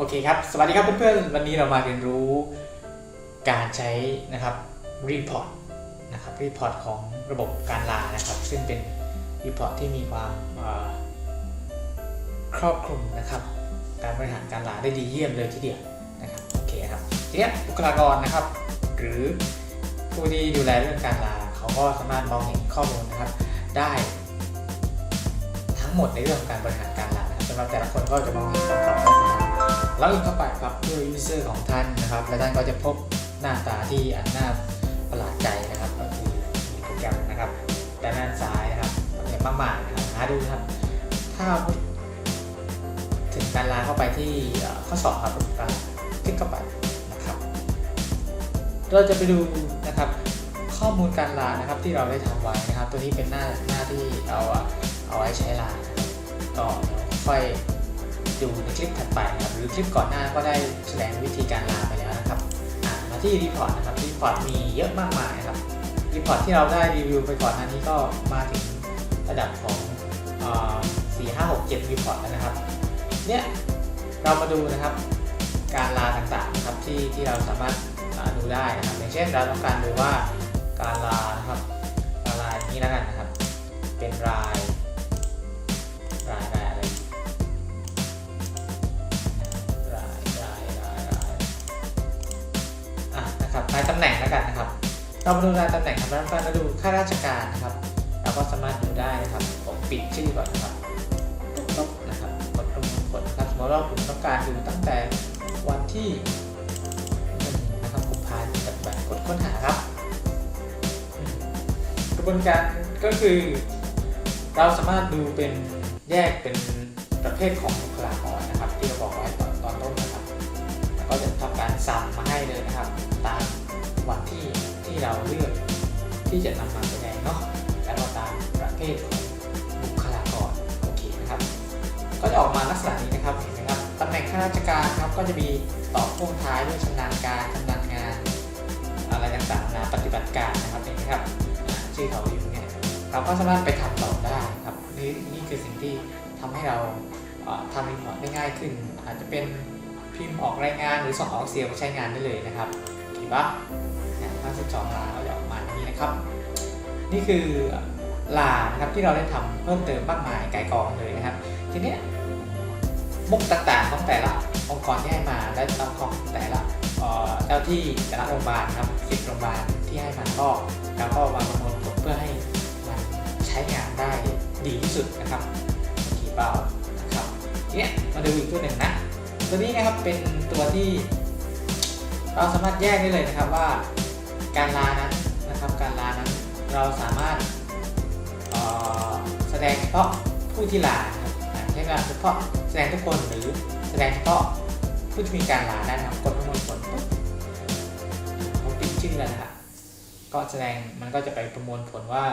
โอเคครับ สวัสดีครับเพื่อนๆ วันนี้เรามาเรียนรู้การใช้นะครับรีพอร์ตนะครับรีพอร์ตของระบบการลานะครับ ซึ่งเป็นรีพอร์ตที่มีความครอบคลุมนะครับ การบริหารการลาได้ดีเยี่ยมเลยทีเดียวนะครับโอเคครับทีนี้บุคลากรนะครับ หรือผู้ที่ดูแลเรื่องการลาเขาก็สามารถมองเห็นข้อมูลนะครับ ได้ทั้งหมดในเรื่องของการบริหารการลานะครับสำหรับแต่ละคนก็จะมองเห็นความสำคัญนะครับล็อกอินเข้าไปครับด้วยยูเซอร์ของท่านนะครับ และท่านก็จะพบหน้าตาที่อันน่าประหลาดใจนะครับก็คือมีโปรแกรมนะครับด้านด้านซ้ายนะครับอย่างมากมายนะครับหาดูนะครับ ถ้าถึงการลาเข้าไปที่ข้อสอบครับการคลิกเข้าไปนะครับ เราจะไปดูนะครับข้อมูลการลานะครับที่เราได้ทำไว้นะครับ ตัวนี้เป็นหน้าหน้าที่เราเอาไว้ใช้ลาก็ค่อย ดูในคลิปถัดไปนะครับหรือคลิปก่อนหน้าก็ได้แสดงวิธีการลาไปแล้วนะครับมาที่รีพอร์ตนะครับรีพอร์ตมีเยอะมากมายนะครับรีพอร์ตที่เราได้รีวิวไปก่อนหน้านี้ก็มาถึงระดับของสี่ห้าหกเจ็ดรีพอร์ตแล้วนะครับเนี่ยเรามาดูนะครับการลาต่างๆนะครับที่ที่เราสามารถดูได้นะครับอย่างเช่นเราต้องการดูว่าการลานะครับการลายนี้แล้วกันนะครับ เป็นราย นะครับรายตำแหน่งแล้วกันนะครับ เรามาดูรายตำแหน่งครับแล้วก็มาดูข้าราชการนะครับ เราก็สามารถดูได้นะครับ ผมปิดชื่อก่อนนะครับปุ๊บนะครับกดประมวลผลนะครับสมมติว่าผมต้องการดูตั้งแต่วันที่นะครับกุมภาพันธ์ปัจจุบันกดค้นหาครับ กระบวนการก็คือ เราสามารถดูเป็นแยกเป็นประเภทของบุคลากรนะครับ ที่เราบอกไว้ตอนต้นนะครับ ก็จะทำการซ้ำมาให้เลยนะครับต ที่เราเลือกที่จะนำมาแสดงเนาะแล้วก็ตามประเภทของบุคลากรโอเคนะครับ ก็จะออกมาลักษณะนี้นะครับเห็นไหมครับตำแหน่งข้าราชการครับก็จะมีต่อพ่วงท้ายด้วยชำนาญการชำนาญงาน อะไรต่างๆนะปฏิบัติการนะครับเห็นไหมครับชื่อเขาอยู่เนี่ยเราก็สามารถไปทำต่อได้ครับนี่นี่คือสิ่งที่ทำให้เราทำรีพอร์ตได้ง่ายขึ้น อาจจะเป็นพิมพ์ออกรายงานหรือส่งออกเสียงใช้งานได้เลยนะครับ ปะเนี่ยถ้าสิบสองลาก็จะออกมาอย่นี้นะครับ นี่คือลานะครับที่เราได้ทำเพิ่มเติมมากมายไก่กองเลยนะครับ ทีนี้มุกต่างๆของแต่ละองค์กรที่ให้มาและของแต่ละเจ้าที่แต่ละโรงพยาบาลครับสิบโรงพยาบาลที่ให้มาก็เราก็มาประมวลผลเพื่อให้มันใช้งานได้ดีที่สุดนะครับโอเคเปล่านะครับเนี้ยมาดูอีกตัวหนึ่งนะตัวนี้นะครับเป็นตัวที่ เราสามารถแยกได้เลยนะครับว่าการลานั้นนะครับการลานั้นเราสามารถแสดงเฉพาะผู้ที่ลานะครับอ่าใช้เวลาเฉพาะแสดงทุกคนหรือแสดงเฉพาะผู้ที่มีการลาได้นะครับกดประมวลผลปุ๊บผมปิดชื่อแล้วนะครับก็แสดงมันก็จะไปประมวลผลว่า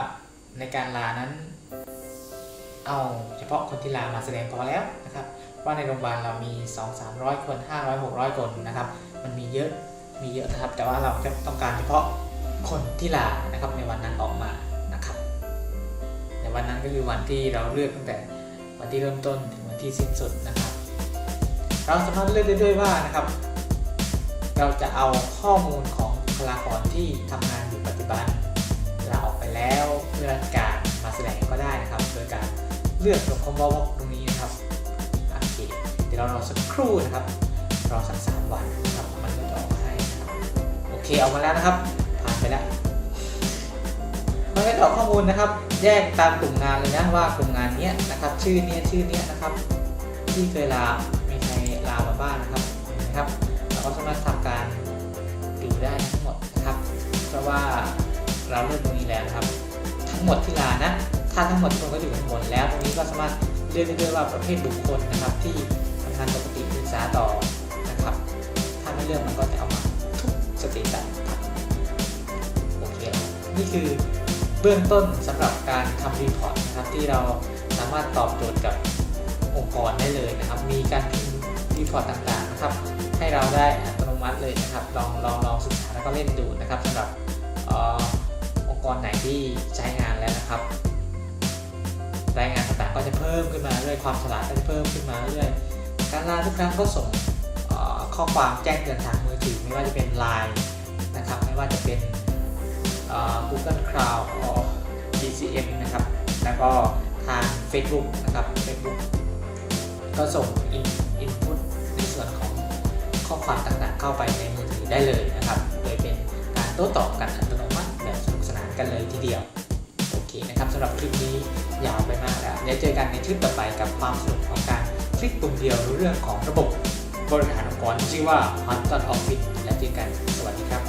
ในการลานั้น เอาเฉพาะคนที่ลามาแสดงพอแล้วนะครับว่าในโรงพยาบาลเรามี 2 3 0 0 คน 500 600 คนนะครับ มันมีเยอะ มีเยอะนะครับ แต่ว่าเราจะต้องการเฉพาะคนที่ลานะครับในวันนั้นออกมานะครับในวันนั้นก็คือวันที่เราเลือกตั้งแต่วันที่เริ่มต้นถึงวันที่สิ้นสุดนะครับ เราสามารถเลือกได้ด้วยว่านะครับ เราจะเอาข้อมูลของบุคลากรที่ทำงานอยู่ปัจจุบันลาออกไปแล้วเพื่อราชการมาแสดงก็ได้นะครับ โดยการเลือกลงคอมบอลตรงนี้นะครับโอเคเดี๋ยวเรารอสักครู่นะครับ เคเอามาแล้วนะครับ ผ่านไปแล้วมันก็จะออกข้อมูลนะครับ แยกตามกลุ่มงานเลยนะว่ากลุ่มงานนี้นะครับ ชื่อเนี้ยชื่อเนี้ยนะครับ ที่เคยลามีใครลามาบ้างนะครับเห็นไหมครับเราก็สามารถทำการดูได้ทั้งหมดนะครับ เพราะว่าเราเลือกตรงนี้แล้วนะครับ ทั้งหมดที่ลานะถ้าทั้งหมดทุกคนก็อยู่ข้างบนแล้วตรงนี้ก็สามารถเลือกได้ด้วยว่าประเภทบุคคลนะครับ ที่ทำงานปกติศึกษาต่อนะครับ ถ้าไม่เลือกมันก็จะเอามา ทุกสเตตัสครับโอเคนี่คือเบื้องต้นสำหรับการทำรีพอร์ตนะครับที่เราสามารถตอบโจทย์กับองค์กรได้เลยนะครับ มีการพิมพ์รีพอร์ตต่างๆนะครับ ให้เราได้อัตโนมัติเลยนะครับ ลองลองลองศึกษาแล้วก็เล่นดูนะครับสำหรับออองค์กรไหนที่ใช้งานแล้วนะครับ รายงานต่างๆก็จะเพิ่มขึ้นมาเรื่อยความฉลาดก็จะเพิ่มขึ้นมาเรื่อยการลาทุกครั้งก็ส่ง ข้อความแจ้งเตือนทางมือถือ ไม่ว่าจะเป็น Line นะครับ ไม่ว่าจะเป็น Google Cloud หรือ DCM นะครับ แล้วก็ทาง Facebook นะครับ Facebook ก็ส่ง input ในส่วนของข้อความต่างๆ เข้าไปในมือถือได้เลยนะครับ โดยเป็นการโต้ตอบกันอัตโนมัติแบบสนุกสนานกันเลยทีเดียว โอเคนะครับสำหรับคลิปนี้ยาวไปมากแล้วเดี๋ยวเจอกันในคลิปต่อไปกับความสนุกของการคลิกปุ่มเดียวรู้เรื่องของระบบ บริหารองค์กรชื่อว่า h u n t o n Office และเจอกันสวัสดีครับ